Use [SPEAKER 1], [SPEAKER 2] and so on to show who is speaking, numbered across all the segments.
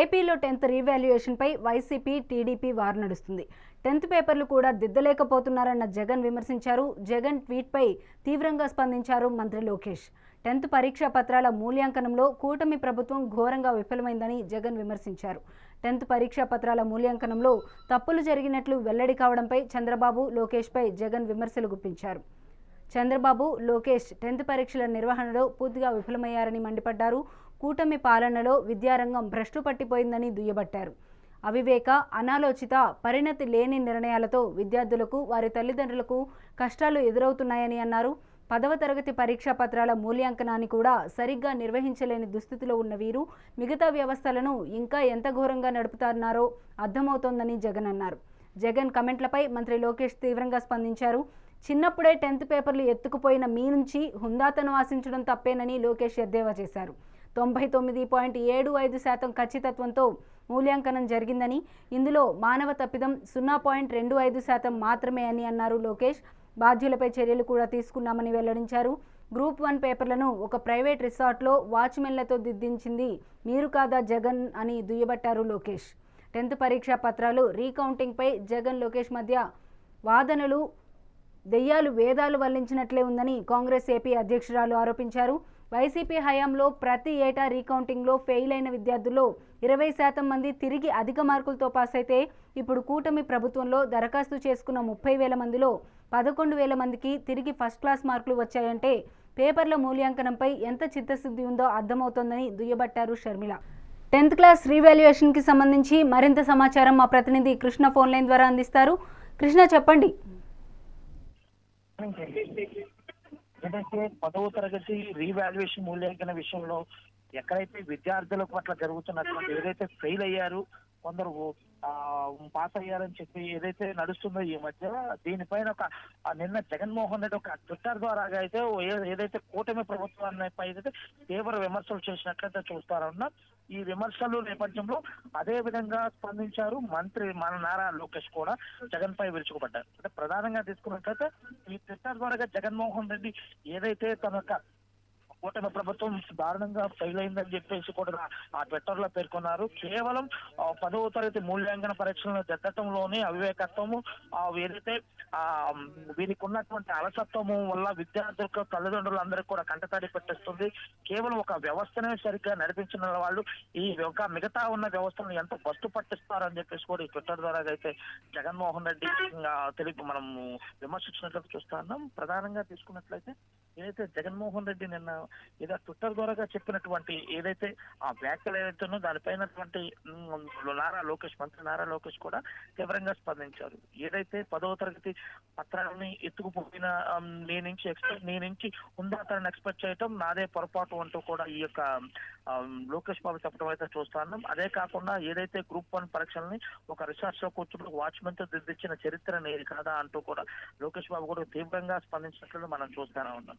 [SPEAKER 1] ఏపీలో టెన్త్ రీవాల్యుయేషన్పై YCP TDP war నడుస్తుంది. టెన్త్ పేపర్లు కూడా దిద్దలేకపోతున్నారన్న జగన్ విమర్శించారు. జగన్ ట్వీట్పై తీవ్రంగా స్పందించారు మంత్రి లోకేష్. టెన్త్ పరీక్షా పత్రాల మూల్యాంకనంలో కూటమి ప్రభుత్వం ఘోరంగా విఫలమైందని జగన్ విమర్శించారు. టెన్త్ పరీక్షా పత్రాల మూల్యాంకనంలో తప్పులు జరిగినట్లు వెల్లడి కావడంపై చంద్రబాబు లోకేష్పై జగన్ విమర్శలు గుప్పించారు. చంద్రబాబు లోకేష్ టెన్త్ పరీక్షల నిర్వహణలో పూర్తిగా విఫలమయ్యారని మండిపడ్డారు. కూటమి పాలనలో విద్యారంగం భ్రష్టు పట్టిపోయిందని దుయ్యబట్టారు. అవివేక అనాలోచిత పరిణతి లేని నిర్ణయాలతో విద్యార్థులకు వారి తల్లిదండ్రులకు కష్టాలు ఎదురవుతున్నాయని అన్నారు. పదవ తరగతి పరీక్షా పత్రాల మూల్యాంకనాన్ని కూడా సరిగ్గా నిర్వహించలేని దుస్థితిలో ఉన్న వీరు మిగతా వ్యవస్థలను ఇంకా ఎంత ఘోరంగా నడుపుతున్నారో అర్థమవుతోందని జగన్ అన్నారు. జగన్ కమెంట్లపై మంత్రి లోకేష్ తీవ్రంగా స్పందించారు. చిన్నప్పుడే టెన్త్ పేపర్లు ఎత్తుకుపోయిన మీ నుంచి హుందాతను ఆశించడం తప్పేనని లోకేష్ ఎద్దేవా చేశారు. తొంభై తొమ్మిది పాయింట్ ఏడు ఐదు శాతం ఖచ్చితత్వంతో మూల్యాంకనం జరిగిందని ఇందులో మానవ తప్పిదం సున్నా పాయింట్ రెండు ఐదు శాతం మాత్రమే అని అన్నారు లోకేష్. బాధ్యులపై చర్యలు కూడా తీసుకున్నామని వెల్లడించారు. గ్రూప్ వన్ పేపర్లను ఒక ప్రైవేట్ రిసార్ట్లో వాచ్మెన్లతో దిద్దించింది మీరు కాదా జగన్ అని దుయ్యబట్టారు లోకేష్. టెన్త్ పరీక్షా పత్రాలు రీకౌంటింగ్పై జగన్ లోకేష్ మధ్య వాదనలు దెయ్యాలు వేదాలు వల్లించినట్లే ఉందని కాంగ్రెస్ ఏపీ అధ్యక్షురాలు ఆరోపించారు. వైసీపీ హయాంలో ప్రతి ఏటా రీకౌంటింగ్లో ఫెయిల్ అయిన విద్యార్థుల్లో ఇరవై శాతం మంది తిరిగి అధిక మార్కులతో పాస్ అయితే ఇప్పుడు కూటమి ప్రభుత్వంలో దరఖాస్తు చేసుకున్న ముప్పై వేల మందిలో పదకొండు వేల మందికి తిరిగి ఫస్ట్ క్లాస్ మార్కులు వచ్చాయంటే పేపర్ల మూల్యాంకనంపై ఎంత చిత్తశుద్ధి ఉందో అర్థమవుతోందని దుయ్యబట్టారు షర్మిల. టెన్త్ క్లాస్ రీవాల్యుయేషన్కి సంబంధించి మరింత సమాచారం మా ప్రతినిధి కృష్ణ ఫోన్ లైన్ ద్వారా అందిస్తారు. కృష్ణ చెప్పండి.
[SPEAKER 2] ఏదైతే పదవ తరగతి రీవాల్యుయేషన్ మూల్యాంకన విషయంలో ఎక్కడైతే విద్యార్థుల పట్ల జరుగుతున్నటువంటి ఏదైతే ఫెయిల్ అయ్యారు కొందరు ఆ, పాస్ అయ్యారని చెప్పి ఏదైతే నడుస్తుందో ఈ మధ్య దీనిపైన ఒక నిన్న జగన్మోహన్ రెడ్డి ఒక ట్విట్టర్ ద్వారా అయితే ఏదైతే కూటమి ప్రభుత్వాన్ని పై అయితే తీవ్ర విమర్శలు చేసినట్లయితే చూస్తారన్న ఈ విమర్శలు నేపథ్యంలో అదే విధంగా స్పందించారు మంత్రి మన నారా లోకేష్ కూడా జగన్ పై విరుచుకుపడ్డారు. అంటే ప్రధానంగా తీసుకున్నట్లయితే ఈ ట్విట్టర్ ద్వారా జగన్మోహన్ రెడ్డి ఏదైతే తన యొక్క కూటమి ప్రభుత్వం దారుణంగా ఫెయిల్ అయిందని చెప్పేసి కూడా ఆ ట్విట్టర్లో పేర్కొన్నారు. కేవలం పదవ తరగతి మూల్యాంకన పరీక్షలను దిద్దటంలోనే అవివేకత్వము. ఏదైతే ఆ వీరికి ఉన్నటువంటి అలసత్వము వల్ల విద్యార్థులకు తల్లిదండ్రులందరికీ కూడా కంటతడి పెట్టేస్తుంది. కేవలం ఒక వ్యవస్థనే సరిగ్గా నడిపించిన వాళ్ళు ఈ యొక్క మిగతా ఉన్న వ్యవస్థను ఎంత బస్సు పట్టిస్తారని చెప్పేసి కూడా ఈ ట్విట్టర్ ద్వారా అయితే జగన్మోహన్ రెడ్డి తెలుగు మనం విమర్శించినట్లు చూస్తా ఉన్నాం. ప్రధానంగా తీసుకున్నట్లయితే ఏదైతే జగన్మోహన్ రెడ్డి నిన్న ఏదో ట్విట్టర్ ద్వారా చెప్పినటువంటి ఏదైతే ఆ వ్యాఖ్యలు ఏదైతే దానిపైనటువంటి నారా లోకేష్ మంత్రి నారా లోకేష్ కూడా తీవ్రంగా స్పందించారు. ఏదైతే పదవ తరగతి పత్రాలని ఎత్తుకుపోయిన నీ నుంచి ఎక్స్పెక్ట్ నీ నుంచి ఉందాతని ఎక్స్పెక్ట్ చేయటం నాదే పొరపాటు అంటూ కూడా ఈ యొక్క లోకేష్ బాబు చెప్పడం అయితే చూస్తాను అదే కాకుండా ఏదైతే గ్రూప్ వన్ పరీక్షల్ని ఒక రిసార్ట్స్లో కూర్చుని వాచ్మెన్తో దిద్దించిన చరిత్ర నేది కాదా అంటూ కూడా లోకేష్ బాబు కూడా తీవ్రంగా స్పందించినట్లు మనం చూస్తూనే ఉన్నాం.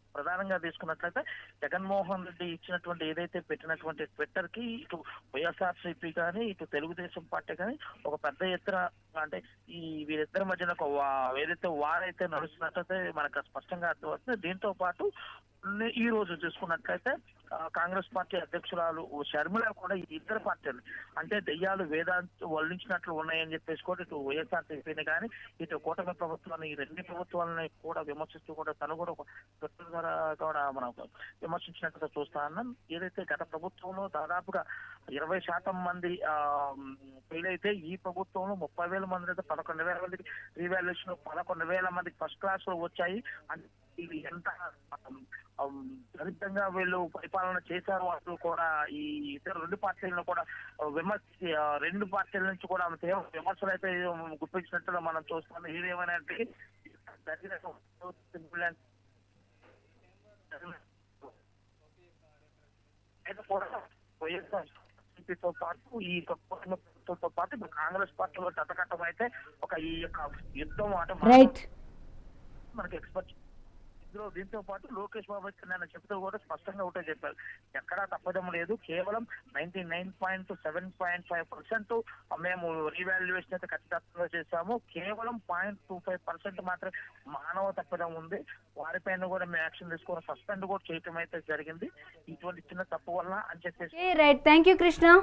[SPEAKER 2] ప్రధానంగా తీసుకున్నట్లయితే జగన్మోహన్ రెడ్డి ఇచ్చినటువంటి ఏదైతే పెట్టినటువంటి ట్విట్టర్కి ఇటు వైఎస్ఆర్సీపీ కానీ ఇటు తెలుగుదేశం పార్టీ కానీ ఒక పెద్ద ఎత్తున అంటే ఈ వీరిద్దరి మధ్యన ఒక ఏదైతే వారైతే నడుస్తున్నట్లయితే మనకు స్పష్టంగా అర్థమవుతుంది. దీంతో పాటు ఈ రోజు చూసుకున్నట్లయితే కాంగ్రెస్ పార్టీ అధ్యక్షురాలు ఓ షర్మిల కూడా ఈ ఇద్దరు పార్టీలు అంటే దెయ్యాలు వేదాంత వల్లించినట్లు ఉన్నాయని చెప్పేసి కూడా ఇటు వైఎస్ఆర్సీపీని కానీ ఇటు కూటమి ప్రభుత్వాన్ని ఈ రెండు ప్రభుత్వాలని కూడా విమర్శిస్తూ కూడా తను కూడా ఒక ద్వారా కూడా మనం విమర్శించినట్టుగా చూస్తా ఉన్నాం. ఏదైతే గత ప్రభుత్వంలో దాదాపుగా ఇరవై శాతం మంది ఫెయిల్ అయితే ఈ ప్రభుత్వంలో ముప్పై వేల మంది అయితే పదకొండు వేల మందికి రీవాల్యుయేషన్ పదకొండు వేల మందికి ఫస్ట్ క్లాస్లో వచ్చాయి. అంటే ఇది ఎంత దరిద్రంగా వీళ్ళు పరిపాలన చేశారు అంటూ కూడా ఈ ఇతర రెండు పార్టీలను కూడా విమర్శ రెండు పార్టీల నుంచి కూడా తీవ్ర విమర్శలు అయితే గుర్తించినట్టుగా మనం చూస్తున్నాం ఏదేమైనా జరిగిన అయితే కూడా వైఎస్ఆర్సీపీతో పాటు ఈ ప్రభుత్వంతో పాటు ఇప్పుడు కాంగ్రెస్ పార్టీలో చట్టకట్టం అయితే ఒక ఈ యొక్క యుద్ధం
[SPEAKER 1] రైట్
[SPEAKER 2] మనకి ఎక్స్పర్ట్ ఇందులో దీంతో పాటు లోకేష్ బాబు అయితే నేను చెప్తూ కూడా స్పష్టంగా ఒకటే చెప్పారు. ఎక్కడా తప్పదం లేదు. కేవలం ninety nine point seven point five percent మేము రీవాల్యుయేషన్ అయితే ఖచ్చితంగా చేశాము. కేవలం పాయింట్ టూ ఫైవ్ పర్సెంట్ మాత్రం మానవ తప్పదం ఉంది. వారిపైన కూడా మేము యాక్షన్ తీసుకొని సస్పెండ్ కూడా చేయటం అయితే జరిగింది. ఇటువంటి చిన్న తప్పు వల్ల అని చెప్పేసి
[SPEAKER 1] రైట్ థ్యాంక్ యూ కృష్ణ